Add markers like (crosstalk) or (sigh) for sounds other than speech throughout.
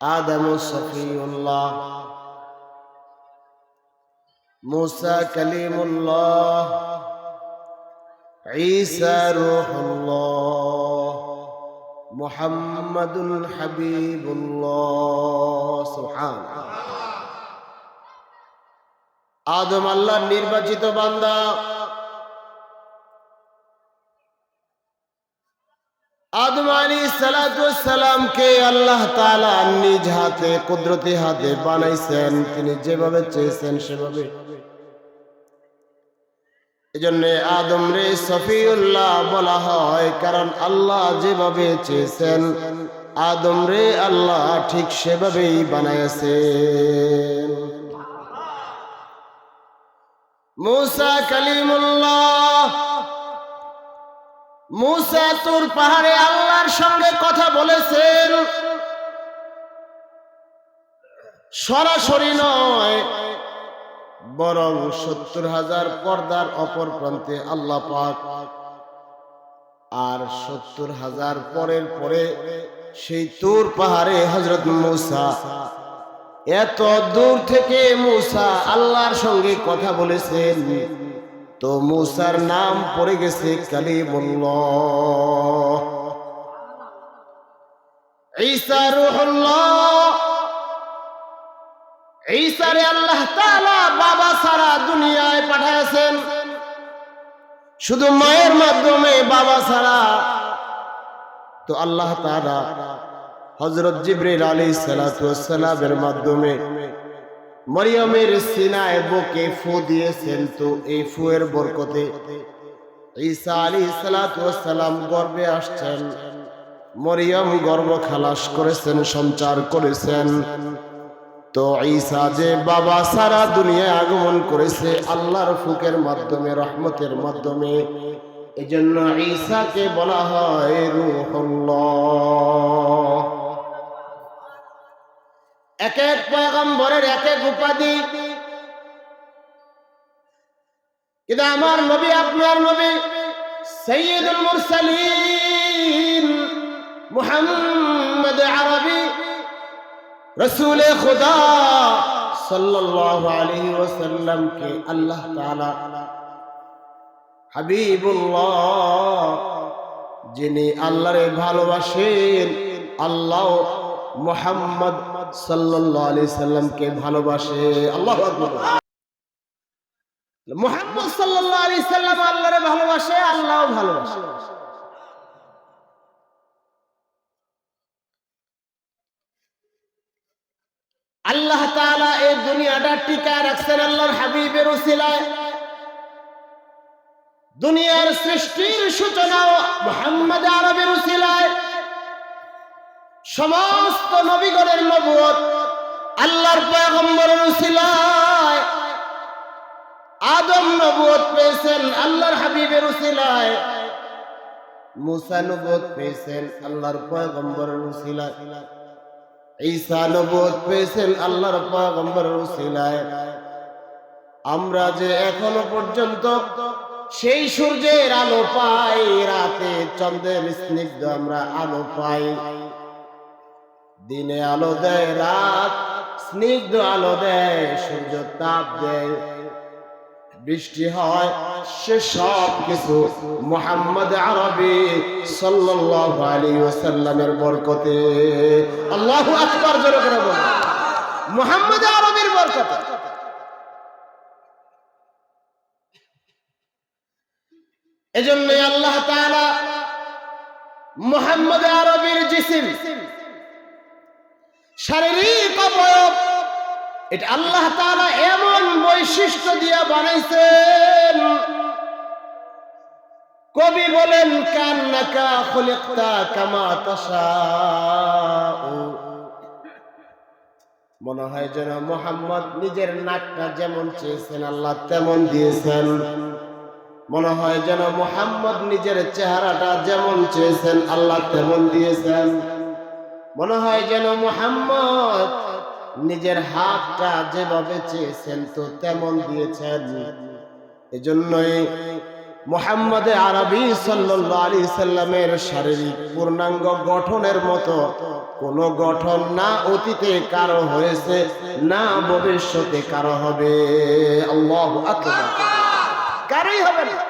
আদম সফিউল্লাহ মুসা কালিমুল্লাহ। ঈসা রূহুল্লাহ। মুহাম্মাদুল হাবিবুল্লাহ। সুবহান আদম আল্লাহর নির্বাচিত বান্দা। আদম রে কারণ আল্লাহ যেভাবে চেয়েছেন আদম রে আল্লাহ ঠিক সেভাবেই বানাইছেন মুসা কালিমুল্লাহ পাহাড়ে আল্লাহর সঙ্গে কথা বলেছেন। সরাসরি নয়, বরং সত্তর হাজার পর্দার অপর প্রান্তে আল্লাহ পাক। আর সত্তর হাজার পরের পরে সেই তুর পাহাড়ে হজরত মুসা। এত দূর থেকে মুসা আল্লাহর সঙ্গে কথা বলেছেন। তো মুসার নাম পড়ে গেছে রুহুল্লাহ। ঈসারে আল্লাহ বাবা সারা দুনিয়ায় শুধু মায়ের মাধ্যমে বাবা সারা। তো আল্লাহ তাআলা হযরত জিবরিল আলাইহিস সালাতু ওয়াস সালামের মাধ্যমে মরিয়মের সিনায় বুকে ফু দিয়েছেন তো এই ফুয়ের বরকতে। ঈসা ওয়াস সালাম গর্বে আসছেন। মরিয়ম গর্ব খালাস করেছেন, সঞ্চার করেছেন। তো ঈসা যে বাবা সারা দুনিয়ায় আগমন করেছে আল্লাহর ফুকের মাধ্যমে, রহমতের মাধ্যমে, এজন্য ঈসাকে বলা হয় রূহুল্লাহ। এক এক পয়গম্বরের এক এক উপাধি। কিন্তু আমার নবী, আপনার নবী সৈয়দুল মুরসালিন মুহাম্মদ আরবি রসুল খুদা সাল্লাল্লাহু আলাইহি ওয়াসাল্লাম কে আল্লাহ তাআলা হাবিবুল্লাহ, যিনি আল্লাহরে ভালোবাসেন, আল্লাহ মুহাম্মদ সাল্লামকে ভালোবাসে। আল্লাহু মুহাম্মদ সাল্লাল্লাহু আলাইহি সাল্লাম আল্লাহরে ভালোবাসে, আল্লাহও ভালোবাসে। আল্লাহ তাআলা এই দুনিয়াটা টিকায় রাখছেন আল্লাহর হাবিবের উসিলায়। দুনিয়ার সৃষ্টির সূচনা মুহাম্মদ আরবের উসিলায়। সমস্ত নবীগণের নবুয়ত আল্লাহর পয়গম্বরের উসিলায়। আদম নবুয়ত পেয়েছেন, আল্লাহর হাবিবের উসিলায়। মুসা নবুয়ত পেয়েছেন, আল্লাহর পয়গম্বরের উসিলায়। ঈসা নবুয়ত পেয়েছেন, আল্লাহর পয়গম্বরের উসিলায়। আমরা যে এখনও পর্যন্ত সেই সূর্যের আলো পাই, রাতে চন্দ্রের স্নিগ্ধ আমরা আলো পাই। দিনে আলো দেয় রাত, স্নিগ্ধ আলো দেয়, সূর্য তাপ দেয়। বৃষ্টি হয়, সে সব কিছু মোহাম্মদ আরবি সাল্লাল্লাহু আলাইহি ওয়াসাল্লামের বরকতে। আল্লাহু আকবার, জোরে করে বলুন। মোহাম্মদ আরবির বরকতে। এজন্য আল্লাহ তাআলা মোহাম্মদ আরবির জিসিম শারীরিক অবয়ব। এটা আল্লাহ তাআলা এমন বৈশিষ্ট্য দিয়ে বানাইছেন। কবি বলেন, কান্নাকা খুলিকতা কামা তাশাউ। মনে হয় যেন মোহাম্মদ নিজের নাকটা যেমন চেয়েছেন, আল্লাহ তেমন দিয়েছেন। মনে হয় যেন মোহাম্মদ নিজের চেহারাটা যেমন চেয়েছেন, আল্লাহ তেমন দিয়েছেন। মনে হয় যেন মোহাম্মদ নিজের হাতটা যেভাবে চেয়েছেন তো তেমন দিয়েছেন। এজন্যই মোহাম্মদে আরবি সাল্লাহ আলী সাল্লামের শারীরিক পূর্ণাঙ্গ গঠনের মতো কোনো গঠন না অতীতে কারও হয়েছে, না ভবিষ্যতে কারও হবে। আল্লাহ হবে না।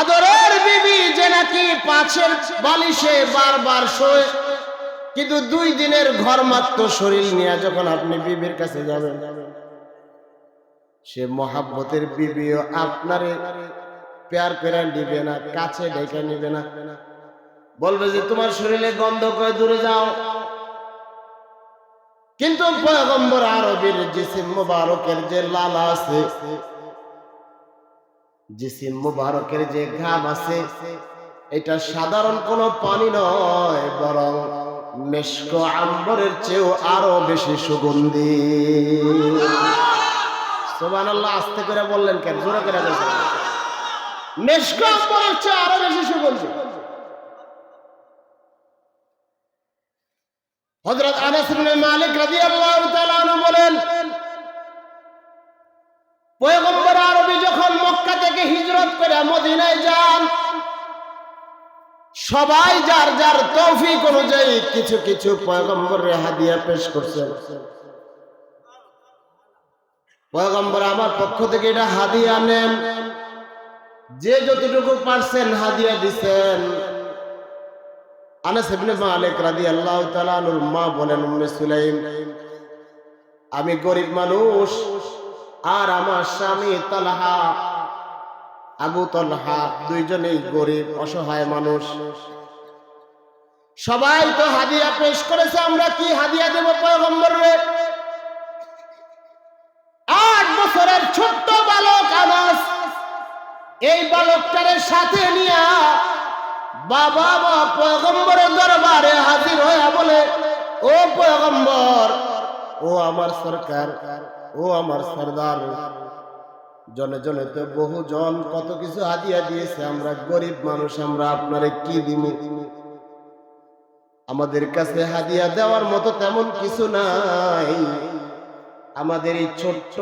আদরের বিবি যে নাকি পাঁচের বালিশে বারবার শোয়, কিন্তু দুই দিনের ঘর মাত্র শরীর নিয়ে যখন আপনি বিবির কাছে যাবেন, সে মহাব্বতের বিবিও আপনার পেয়ার পেরা নিবে না, কাছে ডেকে নিবে না। বলবে যে, তোমার শরীরে গন্ধ করে দূরে যাও। কিন্তু পয়গম্বর আরবের জিসিম মোবারকের যে লালা আছে জিসিম মুবারকের যে ঘাম আছে, এটা সাধারণ কোন পানি নয়, বরং মেশক আম্বরের চেয়েও আরও বেশি সুগন্ধি। সোবান আল্লাহ আস্তে করে বললেন কেন? জোরে করে বলছেন। মেশক আম্বরের চেয়ে আরও বেশি সুগন্ধি। হযরত আনাস ইবনে মালিক রাদিয়াল্লাহু তাআলা বলেন, পয়গম্বর আগে হিজরত করে মদিনায় যান। সবাই যার যার তৌফিক অনুযায়ী কিছু কিছু পয়গম্বর রেহা দিয়া পেশ করছে। পয়গম্বর আমার পক্ষ থেকে এটা হাদিয়া নেন। যে যতটুকু পারছেন হাদিয়া দিছেন। আনাস ইবনে মালিক রাদিয়াল্লাহু তাআলা আনুর মা বলেন, উম্মে সুলাইম, আমি গরিব মানুষ, আর আমার স্বামী তালহা আবু তলহা দুইজনেই গরিব, অসহায় মানুষ। সবাই তো হাদিয়া পেশ করেছে, আমরা কি হাদিয়া দেব পয়গম্বরে? আট বছরের ছোট্ট বালক আনাস, এই বালকটারে সাথে নিয়া বাবা বা পয়গম্বরের দরবারে হাজির হইয়া বলে, ও পয়গম্বর, ও আমার সরকার, ও আমার সরদার। জলে জলে তো বহু জন কত কিছু হাতিয়া দিয়েছে, আমরা গরিব মানুষ, আমরা আপনারে কি দিমি আমাদের কাছে হাদিয়া দেওয়ার মতো তেমন কিছু নাই। আমাদের এই ছোট্ট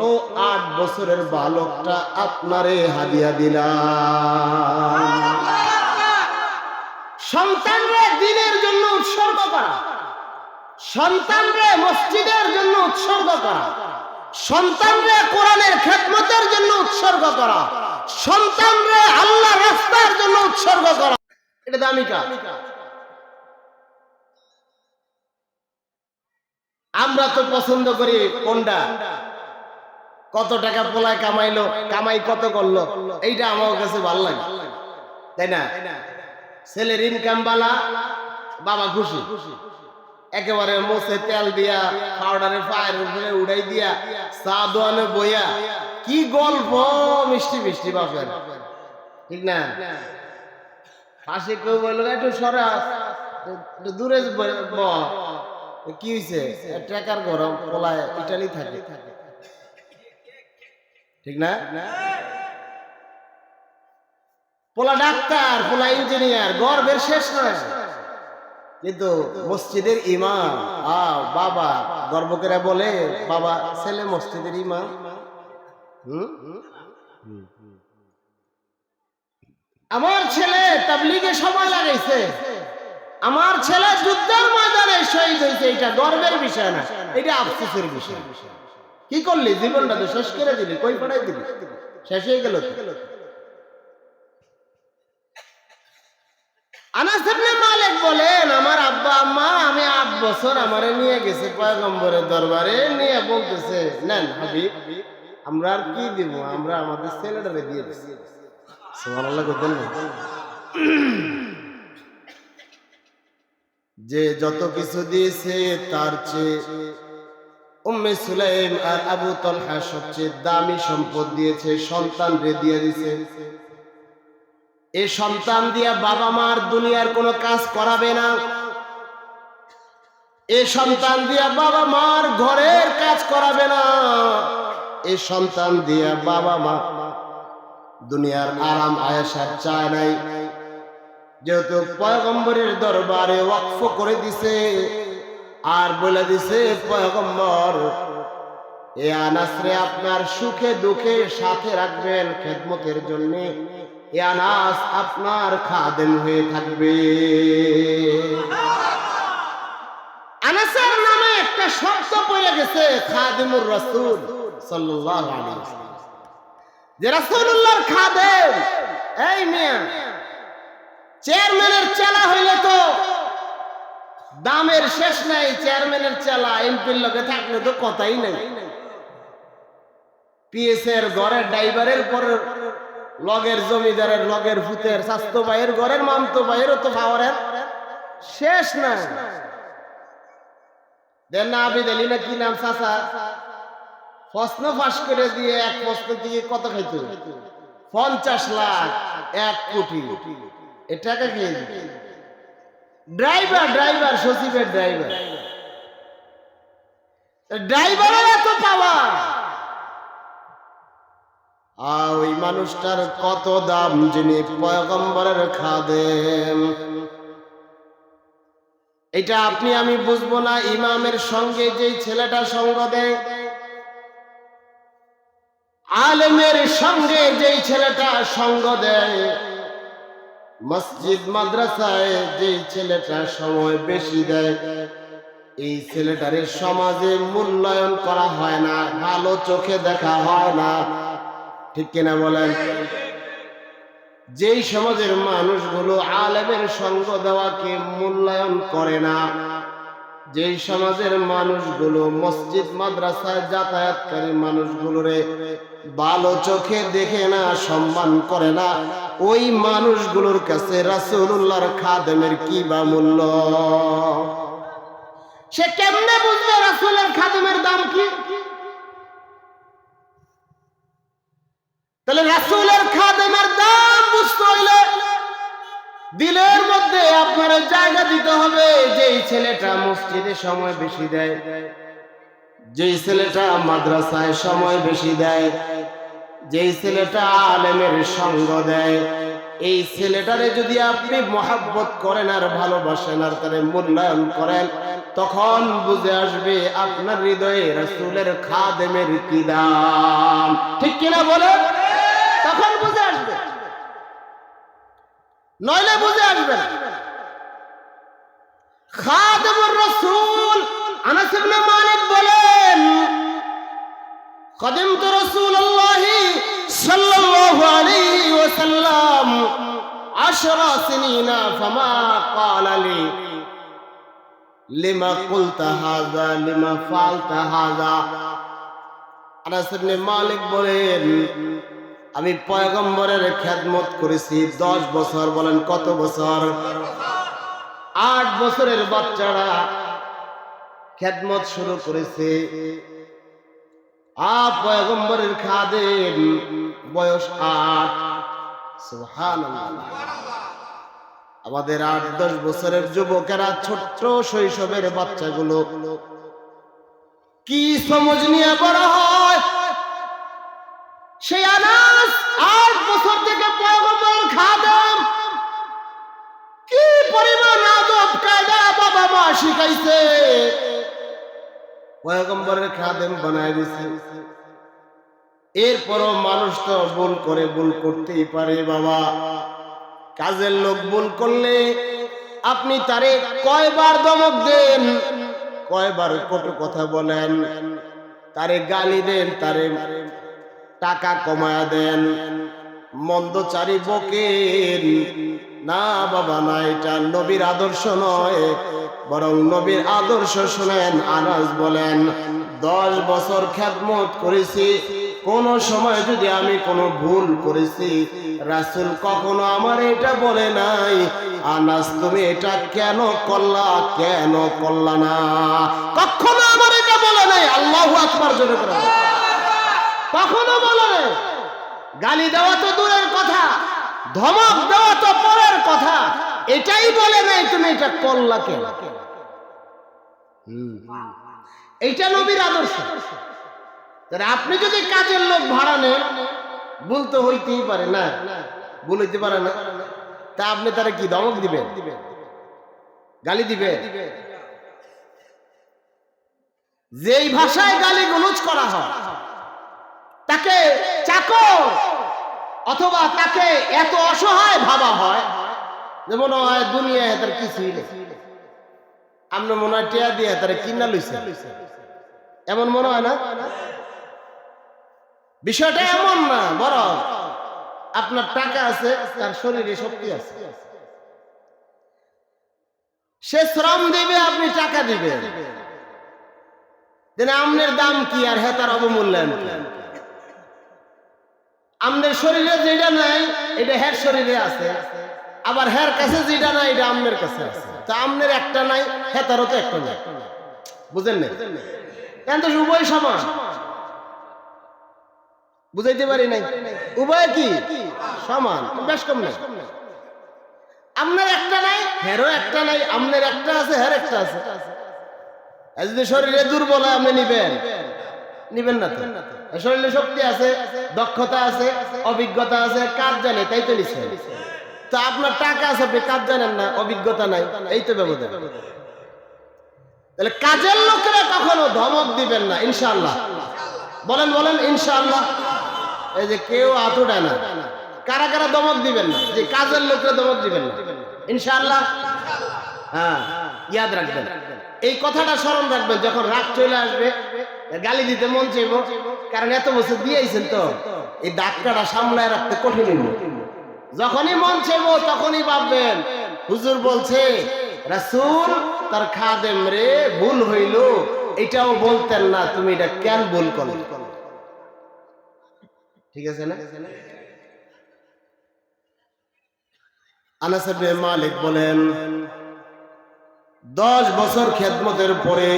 আট বছরের বালকটা আপনারে হাদিয়া দিলাম। সন্তানরা দিনের জন্য উৎসর্গ করা। সন্তানরা মসজিদের জন্য উৎসর্গ করা। কোরআনের খেদমতের জন্য উৎসর্গ করা। আল্লাহ রাস্তার জন্য উৎসর্গ করা। এটা দামি কাজ। আমরা তো পছন্দ করি কোনটা? কত টাকা পোলায় কামাইলো, কামাই কত করল? এইটা আমার কাছে ভালো লাগে। তাই না? ছেলের ইনকাম বালা, বাবা খুশি খুশি। একেবারে মোছে তেল দিয়া পাউডারে ফায়ার উপরে উড়াই দিয়া চা দোয়ানে বইয়া, কি গল্প, মিষ্টি মিষ্টি বাপের। ঠিক না? পাশে কেউ বলল একটু সরাস দূরে কি হয়েছে ট্রেকার গরম, পোলায় ইটালি থাকে। ঠিক না? পোলা ডাক্তার, পোলা ইঞ্জিনিয়ার গর্বের শেষ নয়। কিন্তু মসজিদের ইমাম, আ, বাবা, গর্বকেরা বলে, বাবা, ছেলে মসজিদের ইমাম। আমার ছেলে তাবলিগে সময় লাগাইছে। আমার ছেলে যুদ্ধের ময়দানে শহীদ হয়েছে, এটা গর্বের বিষয় না, এটা আফসোসের বিষয়। কি করলি? জীবনটা তো শেষ করে দিলি, কই পড়াই দিলি? শেষ হয়ে গেল বলেন, আমার আব্বা, আম্মা, আমি আট বছর নিয়ে দরবারে, নিয়ে বলতেছে আমরা আর কি দিব? আমরা আমাদের (clears throat) যে যত কিছু দিয়েছে, তার চেয়ে সুলাইম আর আবু তলহা সবচেয়ে দামি সম্পদ দিয়েছে সন্তান রে দিয়ে দিয়েছে এই সন্তান দিয়া বাবা মার দুনিয়ার কোনো কাজ করাবে না। এই সন্তান দিয়া বাবা মার ঘরের কাজ করাবে না। এই সন্তান দিয়া বাবা মা দুনিয়ার আরাম আয়েশার চায় নাই। যেহেতু পয়গম্বরের দরবারে ওয়াকফ করে দিছে, আর বলে দিছে, পয়গম্বর, এ আনাসরে আপনার সুখে দুঃখে সাথে রাখবেন খেদমতের জন্য। এ আনাস আপনার খাদেম হয়ে থাকবে। নামে একটা শব্দ পড়ে গেছে, খাদিমুর সাল্লাল্লাহু আলাইহি যে রাসূলুল্লাহর খাদেম, এই মিয়া, চেয়ারম্যানের চেলা হইলে তো দামের শেষ নাই, চেয়ারম্যানের চেলা এমপির লগে থাকলে তো কথাই নাই। পিএস এর ঘরের ড্রাইভারের পর লগের জমিদারের, লগের ভূতের, স্বাস্থ্য ভাইয়ের, ঘরের মামতো ভাইয়েরও তো পাওয়ারের শেষ নাই। দেন না না কি নাম প্রশ্ন ফাঁস করে দিয়ে এক প্রশ্ন কত খাইতো? পঞ্চাশ লাখ, এক কোটি। এটাকে খেয়ে ড্রাইভার ড্রাইভার, সচিবের ড্রাইভার। ড্রাইভারের এত পাওয়া আর ওই মানুষটার কত দাম যিনি পয়গম্বরের খাদেম। এটা আপনি, আমি বুঝব না, ইমামের সঙ্গে যেই ছেলেটা সঙ্গ দেয়। আলেমের সঙ্গে যেই ছেলেটা সঙ্গ দেয়। মসজিদ, মাদ্রাসায় যেই ছেলেটা সময় বেশি দেয়। এই ছেলেটারে সমাজে মূল্যায়ন করা হয় না, ভালো চোখে দেখা হয় না। ঠিক কিনা বলেন? যেই সমাজের মানুষগুলো আলেমের সঙ্গ দেওয়াকে মূল্যায়ন করে না, যেই সমাজের মানুষগুলো মসজিদ, মাদ্রাসায় যাতায়াতকারী মানুষগুলোরে ভালো চোখে দেখে না, সম্মান করে না, ওই মানুষগুলোর কাছে রাসূলুল্লাহর খাদেমের কি বা মূল্য? সে কেমনে বুঝবে রাসূলের খাদেমের দাম কি? তাহলে রাসূলের খাদেমের দাম বুঝতে হইলে দিলের মধ্যে আপনার জায়গা দিতে হবে, যেই ছেলেটা মসজিদে সময় বেশি দেয়, যেই ছেলেটা মাদ্রাসায় সময় বেশি দেয়, যেই ছেলেটা আলেমের সঙ্গ দেয়, এই ছেলেটারে যদি আপনি মহাব্বত করেন আর ভালোবাসেন আর তারে মূল্যায়ন করেন, তখন বুঝে আসবে আপনার হৃদয়ে রসুলের খাদেমের কি দাম। ঠিক কিনা বলে তখন বুঝে আসবে। নইলে বুঝে আসবে না। খাদমুর রাসূল আনাস ইবনে মালিক বলেন খাদিম তো রাসূলুল্লাহ সাল্লাল্লাহু আলাইহি ওয়াসাল্লাম 10 সিনিনা ফামা ক্বালা লি। লিমা কুলতা হাযা, লিমা ফালতা হাযা? আনাস ইবনে মালিক বলেন আমি পয়গম্বরের খেদমত করেছি, দশ বছর বলেন কত বছর? আট বছরের বাচ্চারা খেদমত শুরু করেছে। আ পয়গম্বরের খাদেম বয়স আট। আমাদের আট, দশ বছরের যুবকেরা ছোট্ট শৈশবের বাচ্চাগুলো। কি সমজ নিয়ে বড় হয়? সেই আনাস আট বছর থেকে খাদেম। কি পরিমাণ আদব কায়দা বাবা মা শিখাইছে? পয়গম্বরের খাদেম বানায় দিছে। এরপরও মানুষ তো ভুল করে ভুল করতেই পারে বাবা। কাজের লোক ভুল করলে আপনি তারে কয়বার দমক দেন, কয়বার কত কথা বলেন, তারে গালি দেন, তারে টাকা কমায়া দেন। মন্দচারী বকেন। না, বাবা, না, এটা নবীর আদর্শ নয়। বরং নবীর আদর্শ শুনেন, আনাজ বলেন, দশ বছর খ্যাতমত করেছি। কোন সময় যদি আমি কোনো ভুল করেছি, রাসুল কখনো আমার এটা বলে নাই আনাস তুমি এটা কেন করলা কেন করলা না? কখনো আমার এটা বলে নাই, আল্লাহ করে বলো। কখনো বলে নাই গালি দেওয়া তো দূরের কথা, ধমক দেওয়া তো পরের কথা। এটাই বলে নাই তুমি এটা করলা কে এইটা নবীর আদর্শ। তাহলে আপনি যদি কাজের লোক ভাড়া নেন, ভুল তো হইতেই পারে না। হইতে পারে না। তা আপনি তারা কি, ধমক দিবেন? গালি দিবে যেই ভাষায় গালি গুলুজ করা হয় তাকে চাকর অথবা তাকে এত অসহায় ভাবা হয় যে মনে হয় দুনিয়ায় তার কিছুই নেই। আমরা মনে হয় টেয়া দিয়ে তারা কিনা লইছে। এমন মনে হয় না? বিষয়টা এমন না বড় আপনার টাকা আছে, তার শরীরে শক্তি আছে। সে শ্রম দিবে, আপনি টাকা দিবেন। আমনের দাম কি আর হেতার তার অবমূল্যায়ন কি? আমনের শরীরে যেটা নাই, এটা হ্যার শরীরে আছে। আবার হ্যার কাছে যেটা নাই, এটা আমনের কাছে আছে। তা আমনের একটা নাই হ্যাঁ তো একটা নাই। বুঝেন না কেন তো উভয় সমান। বুঝাইতে পারি নাই? উভয় কি? সমান। বেশ কম নাই। আপনার একটা নাই, হেরও একটা নাই আপনার একটা আছে, হের একটা আছে। যদি শরীরে দুর্বল আপনি নিবেন। নিবেন না তো? শরীরে শক্তি আছে, দক্ষতা আছে, অভিজ্ঞতা আছে, কাজ জানে, তাই তো নিচ্ছেন তো আপনার টাকা আছে, আপনি কাজ জানেন না, অভিজ্ঞতা নাই, এই তো ব্যবধান। তাহলে কাজের লোকেরা কখনো ধমক দিবেন না, ইনশাআল্লাহ। বলেন বলেন, ইনশাআল্লাহ। এই যে কেউ আতুডায় না। কারা কারা দমক দিবেন না? যে কাজের লোকেরা দমক দিবেন না। ইনশাআল্লাহ। হ্যাঁ ইয়াদ রাখবেন। এই কথাটা স্মরণ রাখবেন, যখন রাগ চলে আসবে, গালি দিতে মন চাইব, কারণ এত বছর দিয়েছেন তো, এই ডাক্তারটা সামলায় রাখতে কঠিন যখনই মন চাইব, তখনই ভাববেন, হুজুর বলছে, রাসূল, তার খাদেম রে, ভুল হইল, এটাও বলতেন না, তুমি এটা কেন ভুল করলে? ঠিক আছে না? আনাস মালিক বলেন দশ বছর খেদমতের পরে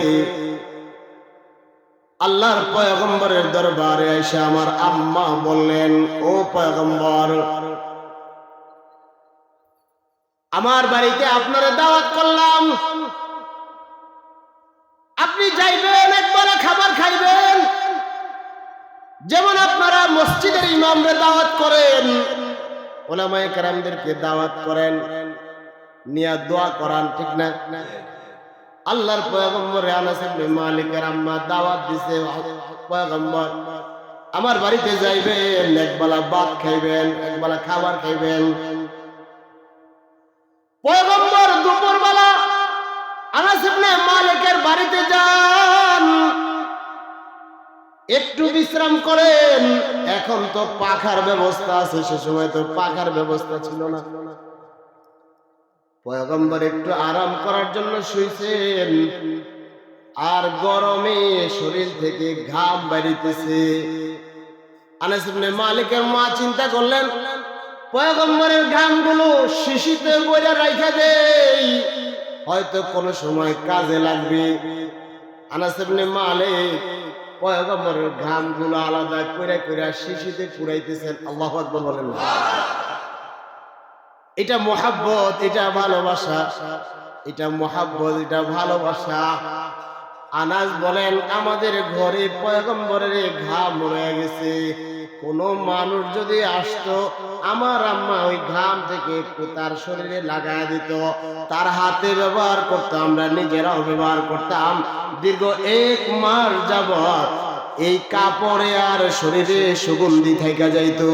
আল্লাহর পয়গম্বরের দরবারে এসে আমার আম্মা বললেন, ও পয়গম্বর, আমার বাড়িতে আপনারা দাওয়াত করলাম। আপনি যাইবেন, একবারে খাবার খাইবেন। যেমন আপনারা মসজিদের ইমামরে দাওয়াত করেন, ওলামায়ে কেরামদেরকে দাওয়াত করেন। নিয়া দোয়া করান, ঠিক না? আল্লাহর পয়গম্বর আনাস ইবনে মালিকের আম্মা দাওয়াত দিছে, পয়গম্বর, আমার বাড়িতে যাইবেন, একবেলা ভাত খাইবেন, একবেলা খাবার খাইবেন। পয়গম্বর দুপুরবেলা আনাস ইবনে মালিকের বাড়িতে যান। একটু বিশ্রাম করেন, এখন তো পাখার ব্যবস্থা আছে, সে সময় তো পাখার ব্যবস্থা ছিল না। পয়গম্বর একটু আরাম করার জন্য শুইছেন। আর গরমে শরীর থেকে ঘাম বাড়িতেছে আনাস ইবনে মালিকের মা চিন্তা করলেন, পয়গম্বরের ঘামগুলো শিশিতে বইরা রাইখা দেই, হয়তো কোনো সময় কাজে লাগবে। আনাস ইবনে মালিক পয়গম্বরের ঘামগুলো আলাদা করে করে শিশিতে পুরাইতেছেন আল্লাহ বলেন। এটা মোহাব্বত, এটা ভালোবাসা। এটা মোহাব্বত, এটা ভালোবাসা। আনাজ বলেন, আমাদের ঘরে পয়গম্বরের ঘাম রয়ে গেছে। কোন মানুষ যদি আসতো, আমার আম্মা ওই ঘাম থেকে একটু তার শরীরে লাগাই দিত। তার হাতে ব্যবহার করতাম, আমরা নিজেরাও ব্যবহার করতাম। দীর্ঘ এক মাস যাবত এই কাপড়ে আর শরীরে সুগন্ধি থাকা যাইতো।